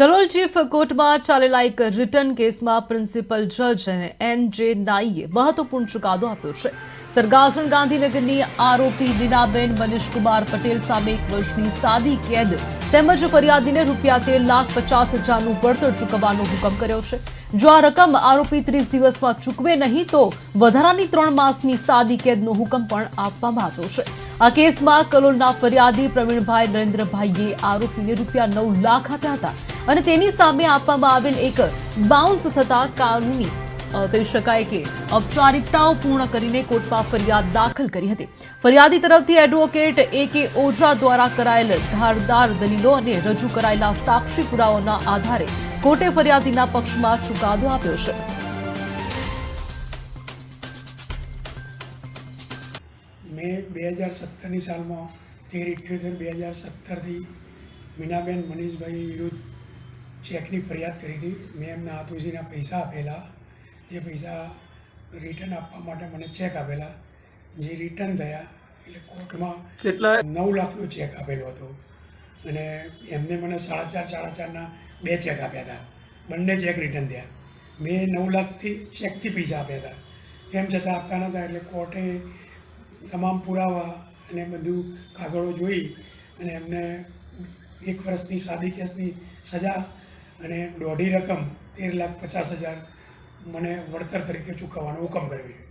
Kalol chief કોર્ટમાં ચાલેલા એક return કેસમાં પ્રિન્સિપલ જજ અને એન જે નાઈએ મહત્વપૂર્ણ ચુકાદો આપ્યો છે. સરગાસણ ગાંધીનગરની આરોપી દીનાબેન મનીષકુમાર પટેલ સામે એક વર્ષની સાદી કેદ તેમજ ફરિયાદીને રૂપિયા તેર લાખ પચાસ હજારનું વળતર ચૂકવવાનો હુકમ કર્યો છે. જો આ રકમ આરોપી ત્રીસ દિવસમાં ચૂકવે નહીં તો વધારાની ત્રણ માસની સાદી કેદનો હુકમ પણ આપવામાં આવ્યો છે. આ કેસમાં કલોલના ફરિયાદી પ્રવીણભાઈ નરેન્દ્રભાઈએ આરોપીને રૂપિયા નવ લાખ આપ્યા હતા. અને તેની સામે આપવામાં આવેલ એક બાઉન્સ થતા કાનૂની કહી શકાય કે ઔપચારિકતાઓ પૂર્ણ કરીને કોર્ટમાં ફરિયાદ દાખલ કરી હતી. ફરિયાદી તરફથી એડવોકેટ એ કે ઓઝા દ્વારા કરાયેલ ધારદાર દલીલો અને રજૂ કરાયેલા સાક્ષી પુરાવાના આધારે કોર્ટે ફરિયાદીના પક્ષમાં ચુકાદો આપ્યો છે. મેં બે હજાર સત્તરની સાલમાં તેર ઇઠ્યોતેર બે હજાર સત્તરથી મીનાબેન મનીષભાઈ વિરુદ્ધ ચેકની ફરિયાદ કરી હતી. મેં એમના આતુજીના પૈસા આપેલા. એ પૈસા રિટર્ન આપવા માટે મને ચેક આપેલા. જે રિટર્ન થયા એટલે કોર્ટમાં કેટલા? નવ લાખનો ચેક આપેલો હતો. અને એમને મને સાડા ચાર સાડા ચારના બે ચેક આપ્યા હતા. બંને ચેક રિટર્ન થયા. મેં નવ લાખથી ચેકથી પૈસા આપ્યા હતા. તેમ છતાં આપતા નહોતા એટલે કોર્ટે તમામ પુરાવા અને બધું કાગળો જોઈ અને એમને એક વર્ષની સાદી કેસની સજા અને દોઢી રકમ તેર લાખ પચાસ હજાર મને વળતર તરીકે ચૂકવવાનો હુકમ કર્યો છે.